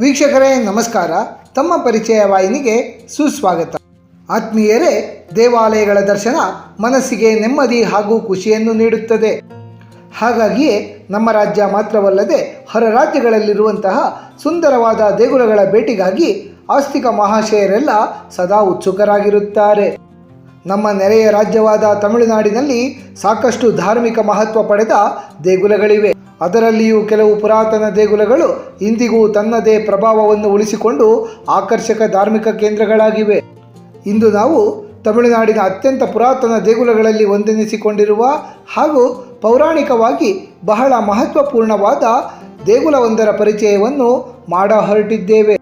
ವೀಕ್ಷಕರೇ, ನಮಸ್ಕಾರ. ತಮ್ಮ ಪರಿಚಯ ವಾಹಿನಿಗೆ ಸುಸ್ವಾಗತ. ಆತ್ಮೀಯರೇ, ದೇವಾಲಯಗಳ ದರ್ಶನ ಮನಸ್ಸಿಗೆ ನೆಮ್ಮದಿ ಹಾಗೂ ಖುಷಿಯನ್ನು ನೀಡುತ್ತದೆ. ಹಾಗಾಗಿಯೇ, ನಮ್ಮ ರಾಜ್ಯ ಮಾತ್ರವಲ್ಲದೆ ಹೊರ ರಾಜ್ಯಗಳಲ್ಲಿರುವಂತಹ ಸುಂದರವಾದ ದೇಗುಲಗಳ ಭೇಟಿಗಾಗಿ ಆಸ್ತಿಕ ಮಹಾಶಯರೆಲ್ಲ ಸದಾ ಉತ್ಸುಕರಾಗಿರುತ್ತಾರೆ. ನಮ್ಮ ನೆರೆಯ ರಾಜ್ಯವಾದ ತಮಿಳುನಾಡಿನಲ್ಲಿ ಸಾಕಷ್ಟು ಧಾರ್ಮಿಕ ಮಹತ್ವ ಪಡೆದ ದೇಗುಲಗಳಿವೆ. ಅದರಲ್ಲಿಯೂ ಕೆಲವು ಪುರಾತನ ದೇಗುಲಗಳು ಇಂದಿಗೂ ತನ್ನದೇ ಪ್ರಭಾವವನ್ನು ಉಳಿಸಿಕೊಂಡು ಆಕರ್ಷಕ ಧಾರ್ಮಿಕ ಕೇಂದ್ರಗಳಾಗಿವೆ. ಇಂದು ನಾವು ತಮಿಳುನಾಡಿನ ಅತ್ಯಂತ ಪುರಾತನ ದೇಗುಲಗಳಲ್ಲಿ ಒಂದೆನಿಸಿಕೊಂಡಿರುವ ಹಾಗೂ ಪೌರಾಣಿಕವಾಗಿ ಬಹಳ ಮಹತ್ವಪೂರ್ಣವಾದ ದೇಗುಲವೊಂದರ ಪರಿಚಯವನ್ನು ಮಾಡ ಹೊರಟಿದ್ದೇವೆ.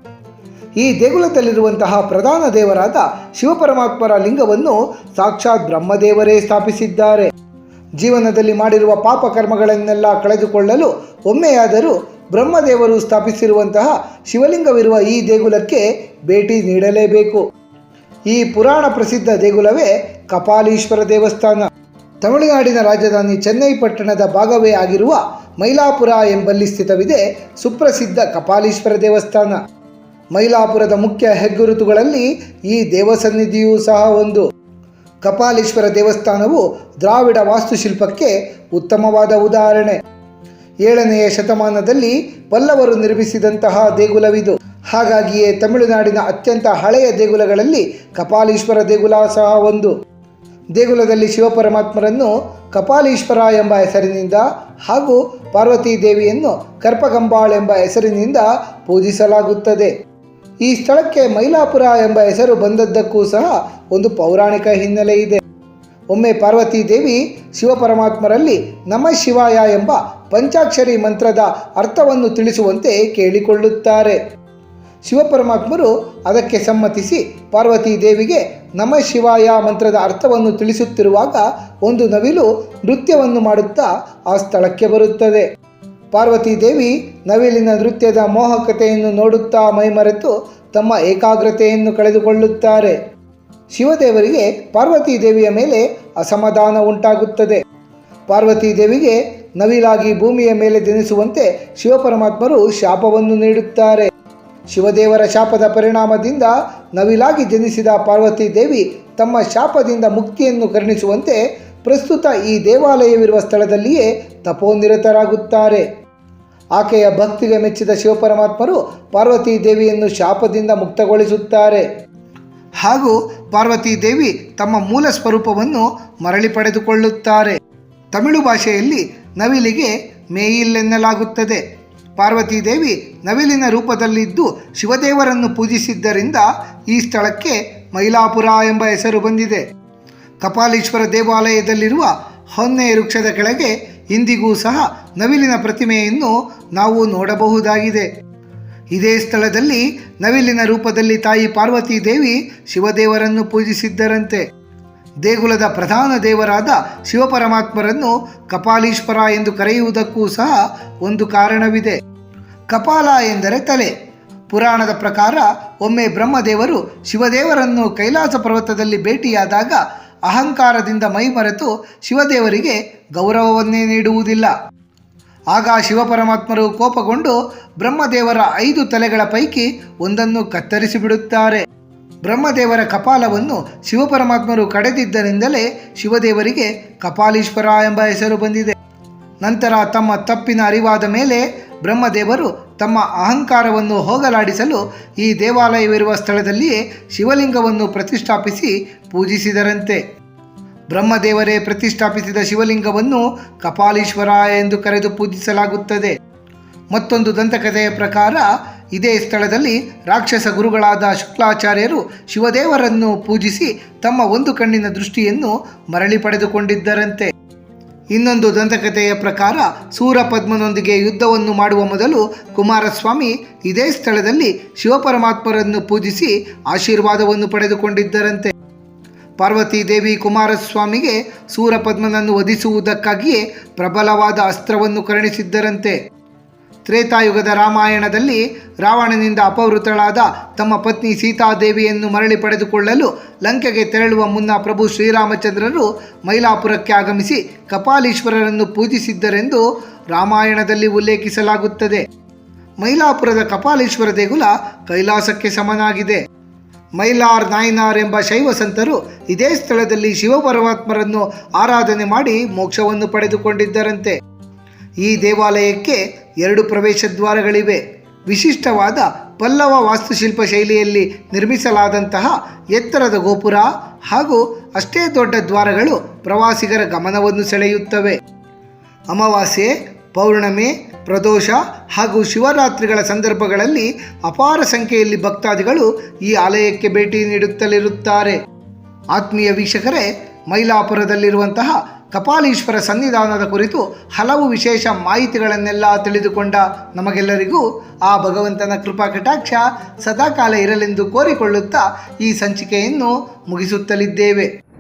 ಈ ದೇಗುಲದಲ್ಲಿರುವಂತಹ ಪ್ರಧಾನ ದೇವರಾದ ಶಿವಪರಮಾತ್ಮರ ಲಿಂಗವನ್ನು ಸಾಕ್ಷಾತ್ ಬ್ರಹ್ಮದೇವರೇ ಸ್ಥಾಪಿಸಿದ್ದಾರೆ. ಜೀವನದಲ್ಲಿ ಮಾಡಿರುವ ಪಾಪಕರ್ಮಗಳನ್ನೆಲ್ಲ ಕಳೆದುಕೊಳ್ಳಲು ಒಮ್ಮೆಯಾದರೂ ಬ್ರಹ್ಮದೇವರು ಸ್ಥಾಪಿಸಿರುವಂತಹ ಶಿವಲಿಂಗವಿರುವ ಈ ದೇಗುಲಕ್ಕೆ ಭೇಟಿ ನೀಡಲೇಬೇಕು. ಈ ಪುರಾಣ ಪ್ರಸಿದ್ಧ ದೇಗುಲವೇ ಕಪಾಲೀಶ್ವರ ದೇವಸ್ಥಾನ. ತಮಿಳುನಾಡಿನ ರಾಜಧಾನಿ ಚೆನ್ನೈ ಪಟ್ಟಣದ ಭಾಗವೇ ಆಗಿರುವ ಮೈಲಾಪುರ ಎಂಬಲ್ಲಿ ಸ್ಥಿತವಿದೆ ಸುಪ್ರಸಿದ್ಧ ಕಪಾಲೀಶ್ವರ ದೇವಸ್ಥಾನ. ಮೈಲಾಪುರದ ಮುಖ್ಯ ಹೆಗ್ಗುರುತುಗಳಲ್ಲಿ ಈ ದೇವಸನ್ನಿಧಿಯೂ ಸಹ ಒಂದು. ಕಪಾಲೀಶ್ವರ ದೇವಸ್ಥಾನವು ದ್ರಾವಿಡ ವಾಸ್ತುಶಿಲ್ಪಕ್ಕೆ ಉತ್ತಮವಾದ ಉದಾಹರಣೆ. ಏಳನೆಯ ಶತಮಾನದಲ್ಲಿ ಪಲ್ಲವರು ನಿರ್ಮಿಸಿದಂತಹ ದೇಗುಲವಿದು. ಹಾಗಾಗಿಯೇ ತಮಿಳುನಾಡಿನ ಅತ್ಯಂತ ಹಳೆಯ ದೇಗುಲಗಳಲ್ಲಿ ಕಪಾಲೀಶ್ವರ ದೇಗುಲ ಸಹ ಒಂದು. ದೇಗುಲದಲ್ಲಿ ಶಿವಪರಮಾತ್ಮರನ್ನು ಕಪಾಲೀಶ್ವರ ಎಂಬ ಹೆಸರಿನಿಂದ ಹಾಗೂ ಪಾರ್ವತೀ ದೇವಿಯನ್ನು ಕರ್ಪಗಂಬಾಳ್ ಎಂಬ ಹೆಸರಿನಿಂದ ಪೂಜಿಸಲಾಗುತ್ತದೆ. ಈ ಸ್ಥಳಕ್ಕೆ ಮೈಲಾಪುರ ಎಂಬ ಹೆಸರು ಬಂದದ್ದಕ್ಕೂ ಸಹ ಒಂದು ಪೌರಾಣಿಕ ಹಿನ್ನೆಲೆ ಇದೆ. ಒಮ್ಮೆ ಪಾರ್ವತೀ ದೇವಿ ಶಿವಪರಮಾತ್ಮರಲ್ಲಿ ನಮ ಶಿವಾಯ ಎಂಬ ಪಂಚಾಕ್ಷರಿ ಮಂತ್ರದ ಅರ್ಥವನ್ನು ತಿಳಿಸುವಂತೆ ಕೇಳಿಕೊಳ್ಳುತ್ತಾರೆ. ಶಿವಪರಮಾತ್ಮರು ಅದಕ್ಕೆ ಸಮ್ಮತಿಸಿ ಪಾರ್ವತೀ ದೇವಿಗೆ ನಮ ಶಿವಾಯ ಮಂತ್ರದ ಅರ್ಥವನ್ನು ತಿಳಿಸುತ್ತಿರುವಾಗ ಒಂದು ನವಿಲು ನೃತ್ಯವನ್ನು ಮಾಡುತ್ತಾ ಆ ಸ್ಥಳಕ್ಕೆ ಬರುತ್ತದೆ. ಪಾರ್ವತೀ ದೇವಿ ನವಿಲಿನ ನೃತ್ಯದ ಮೋಹಕತೆಯನ್ನು ನೋಡುತ್ತಾ ಮೈಮರೆತು ತಮ್ಮ ಏಕಾಗ್ರತೆಯನ್ನು ಕಳೆದುಕೊಳ್ಳುತ್ತಾರೆ. ಶಿವದೇವರಿಗೆ ಪಾರ್ವತಿ ದೇವಿಯ ಮೇಲೆ ಅಸಮಾಧಾನ ಉಂಟಾಗುತ್ತದೆ. ಪಾರ್ವತಿ ದೇವಿಗೆ ನವಿಲಾಗಿ ಭೂಮಿಯ ಮೇಲೆ ಜನಿಸುವಂತೆ ಶಿವಪರಮಾತ್ಮರು ಶಾಪವನ್ನು ನೀಡುತ್ತಾರೆ. ಶಿವದೇವರ ಶಾಪದ ಪರಿಣಾಮದಿಂದ ನವಿಲಾಗಿ ಜನಿಸಿದ ಪಾರ್ವತಿ ದೇವಿ ತಮ್ಮ ಶಾಪದಿಂದ ಮುಕ್ತಿಯನ್ನು ಕರುಣಿಸುವಂತೆ ಪ್ರಸ್ತುತ ಈ ದೇವಾಲಯವಿರುವ ಸ್ಥಳದಲ್ಲಿಯೇ ತಪೋನಿರತರಾಗುತ್ತಾರೆ. ಆಕೆಯ ಭಕ್ತಿಗೆ ಮೆಚ್ಚಿದ ಶಿವಪರಮಾತ್ಮರು ಪಾರ್ವತೀ ದೇವಿಯನ್ನು ಶಾಪದಿಂದ ಮುಕ್ತಗೊಳಿಸುತ್ತಾರೆ. ಹಾಗೂ ಪಾರ್ವತೀ ದೇವಿ ತಮ್ಮ ಮೂಲ ಸ್ವರೂಪವನ್ನು ಮರಳಿ ಪಡೆದುಕೊಳ್ಳುತ್ತಾರೆ. ತಮಿಳು ಭಾಷೆಯಲ್ಲಿ ನವಿಲಿಗೆ ಮೇಯಿಲ್ಲೆನ್ನಲಾಗುತ್ತದೆ ಪಾರ್ವತೀ ದೇವಿ ನವಿಲಿನ ರೂಪದಲ್ಲಿದ್ದು ಶಿವದೇವರನ್ನು ಪೂಜಿಸಿದ್ದರಿಂದ ಈ ಸ್ಥಳಕ್ಕೆ ಮೈಲಾಪುರ ಎಂಬ ಹೆಸರು ಬಂದಿದೆ. ಕಪಾಲೀಶ್ವರ ದೇವಾಲಯದಲ್ಲಿರುವ ಹೊನ್ನೆ ವೃಕ್ಷದ ಕೆಳಗೆ ಇಂದಿಗೂ ಸಹ ನವಿಲಿನ ಪ್ರತಿಮೆಯನ್ನು ನಾವು ನೋಡಬಹುದಾಗಿದೆ. ಇದೇ ಸ್ಥಳದಲ್ಲಿ ನವಿಲಿನ ರೂಪದಲ್ಲಿ ತಾಯಿ ಪಾರ್ವತಿ ದೇವಿ ಶಿವದೇವರನ್ನು ಪೂಜಿಸಿದ್ದರಂತೆ. ದೇಗುಲದ ಪ್ರಧಾನ ದೇವರಾದ ಶಿವಪರಮಾತ್ಮರನ್ನು ಕಪಾಲೀಶ್ವರ ಎಂದು ಕರೆಯುವುದಕ್ಕೂ ಸಹ ಒಂದು ಕಾರಣವಿದೆ. ಕಪಾಲ ಎಂದರೆ ತಲೆ. ಪುರಾಣದ ಪ್ರಕಾರ ಒಮ್ಮೆ ಬ್ರಹ್ಮದೇವರು ಶಿವದೇವರನ್ನು ಕೈಲಾಸ ಪರ್ವತದಲ್ಲಿ ಭೇಟಿಯಾದಾಗ ಅಹಂಕಾರದಿಂದ ಮೈಮರೆತು ಶಿವದೇವರಿಗೆ ಗೌರವವನ್ನೇ ನೀಡುವುದಿಲ್ಲ. ಆಗ ಶಿವಪರಮಾತ್ಮರು ಕೋಪಗೊಂಡು ಬ್ರಹ್ಮದೇವರ ಐದು ತಲೆಗಳ ಪೈಕಿ ಒಂದನ್ನು ಕತ್ತರಿಸಿ ಬಿಡುತ್ತಾರೆ ಬ್ರಹ್ಮದೇವರ ಕಪಾಲವನ್ನು ಶಿವಪರಮಾತ್ಮರು ಕಡೆದಿದ್ದರಿಂದಲೇ ಶಿವದೇವರಿಗೆ ಕಪಾಲೀಶ್ವರ ಎಂಬ ಹೆಸರು ಬಂದಿದೆ. ನಂತರ ತಮ್ಮ ತಪ್ಪಿನ ಅರಿವಾದ ಮೇಲೆ ಬ್ರಹ್ಮದೇವರು ತಮ್ಮ ಅಹಂಕಾರವನ್ನು ಹೋಗಲಾಡಿಸಲು ಈ ದೇವಾಲಯವಿರುವ ಸ್ಥಳದಲ್ಲಿಯೇ ಶಿವಲಿಂಗವನ್ನು ಪ್ರತಿಷ್ಠಾಪಿಸಿ ಪೂಜಿಸಿದರಂತೆ. ಬ್ರಹ್ಮದೇವರೇ ಪ್ರತಿಷ್ಠಾಪಿಸಿದ ಶಿವಲಿಂಗವನ್ನು ಕಪಾಲೀಶ್ವರ ಎಂದು ಕರೆದು ಪೂಜಿಸಲಾಗುತ್ತದೆ. ಮತ್ತೊಂದು ದಂತಕಥೆಯ ಪ್ರಕಾರ, ಇದೇ ಸ್ಥಳದಲ್ಲಿ ರಾಕ್ಷಸ ಗುರುಗಳಾದ ಶುಕ್ಲಾಚಾರ್ಯರು ಶಿವದೇವರನ್ನು ಪೂಜಿಸಿ ತಮ್ಮ ಒಂದು ಕಣ್ಣಿನ ದೃಷ್ಟಿಯನ್ನು ಮರಳಿ ಪಡೆದುಕೊಂಡಿದ್ದರಂತೆ. ಇನ್ನೊಂದು ದಂತಕಥೆಯ ಪ್ರಕಾರ, ಸೂರಪದ್ಮನೊಂದಿಗೆ ಯುದ್ಧವನ್ನು ಮಾಡುವ ಮೊದಲು ಕುಮಾರಸ್ವಾಮಿ ಇದೇ ಸ್ಥಳದಲ್ಲಿ ಶಿವಪರಮಾತ್ಮರನ್ನು ಪೂಜಿಸಿ ಆಶೀರ್ವಾದವನ್ನು ಪಡೆದುಕೊಂಡಿದ್ದರಂತೆ. ಪಾರ್ವತೀ ದೇವಿ ಕುಮಾರಸ್ವಾಮಿಗೆ ಸೂರಪದ್ಮನನ್ನು ವಧಿಸುವುದಕ್ಕಾಗಿಯೇ ಪ್ರಬಲವಾದ ಅಸ್ತ್ರವನ್ನು ಕರುಣಿಸಿದ್ದರಂತೆ. ತ್ರೇತಾಯುಗದ ರಾಮಾಯಣದಲ್ಲಿ ರಾವಣನಿಂದ ಅಪವೃತಳಾದ ತಮ್ಮ ಪತ್ನಿ ಸೀತಾದೇವಿಯನ್ನು ಮರಳಿ ಪಡೆದುಕೊಳ್ಳಲು ಲಂಕೆಗೆ ತೆರಳುವ ಮುನ್ನ ಪ್ರಭು ಶ್ರೀರಾಮಚಂದ್ರರು ಮೈಲಾಪುರಕ್ಕೆ ಆಗಮಿಸಿ ಕಪಾಲೀಶ್ವರರನ್ನು ಪೂಜಿಸಿದ್ದರೆಂದು ರಾಮಾಯಣದಲ್ಲಿ ಉಲ್ಲೇಖಿಸಲಾಗುತ್ತದೆ. ಮೈಲಾಪುರದ ಕಪಾಲೀಶ್ವರ ದೇಗುಲ ಕೈಲಾಸಕ್ಕೆ ಸಮನಾಗಿದೆ. ಮೈಲಾರ್ ನಾಯ್ನಾರ್ ಎಂಬ ಶೈವ ಸಂತರು ಇದೇ ಸ್ಥಳದಲ್ಲಿ ಶಿವಪರಮಾತ್ಮರನ್ನು ಆರಾಧನೆ ಮಾಡಿ ಮೋಕ್ಷವನ್ನು ಪಡೆದುಕೊಂಡಿದ್ದರಂತೆ. ಈ ದೇವಾಲಯಕ್ಕೆ ಎರಡು ಪ್ರವೇಶ ದ್ವಾರಗಳಿವೆ. ವಿಶಿಷ್ಟವಾದ ಪಲ್ಲವ ವಾಸ್ತುಶಿಲ್ಪ ಶೈಲಿಯಲ್ಲಿ ನಿರ್ಮಿಸಲಾದಂತಹ ಎತ್ತರದ ಗೋಪುರ ಹಾಗೂ ಅಷ್ಟೇ ದೊಡ್ಡ ದ್ವಾರಗಳು ಪ್ರವಾಸಿಗರ ಗಮನವನ್ನು ಸೆಳೆಯುತ್ತವೆ. ಅಮಾವಾಸ್ಯೆ, ಪೌರ್ಣಮಿ ಪ್ರದೋಷ ಹಾಗೂ ಶಿವರಾತ್ರಿಗಳ ಸಂದರ್ಭಗಳಲ್ಲಿ ಅಪಾರ ಸಂಖ್ಯೆಯಲ್ಲಿ ಭಕ್ತಾದಿಗಳು ಈ ಆಲಯಕ್ಕೆ ಭೇಟಿ ನೀಡುತ್ತಲಿರುತ್ತಾರೆ. ಆತ್ಮೀಯ ವೀಕ್ಷಕರೇ, ಮೈಲಾಪುರದಲ್ಲಿರುವಂತಹ ಕಪಾಲೀಶ್ವರ ಸನ್ನಿಧಾನದ ಕುರಿತು ಹಲವು ವಿಶೇಷ ಮಾಹಿತಿಗಳನ್ನೆಲ್ಲ ತಿಳಿದುಕೊಂಡ ನಮಗೆಲ್ಲರಿಗೂ ಆ ಭಗವಂತನ ಕೃಪಾ ಕಟಾಕ್ಷ ಸದಾಕಾಲ ಇರಲೆಂದು ಕೋರಿಕೊಳ್ಳುತ್ತಾ ಈ ಸಂಚಿಕೆಯನ್ನು ಮುಗಿಸುತ್ತಲಿದ್ದೇವೆ.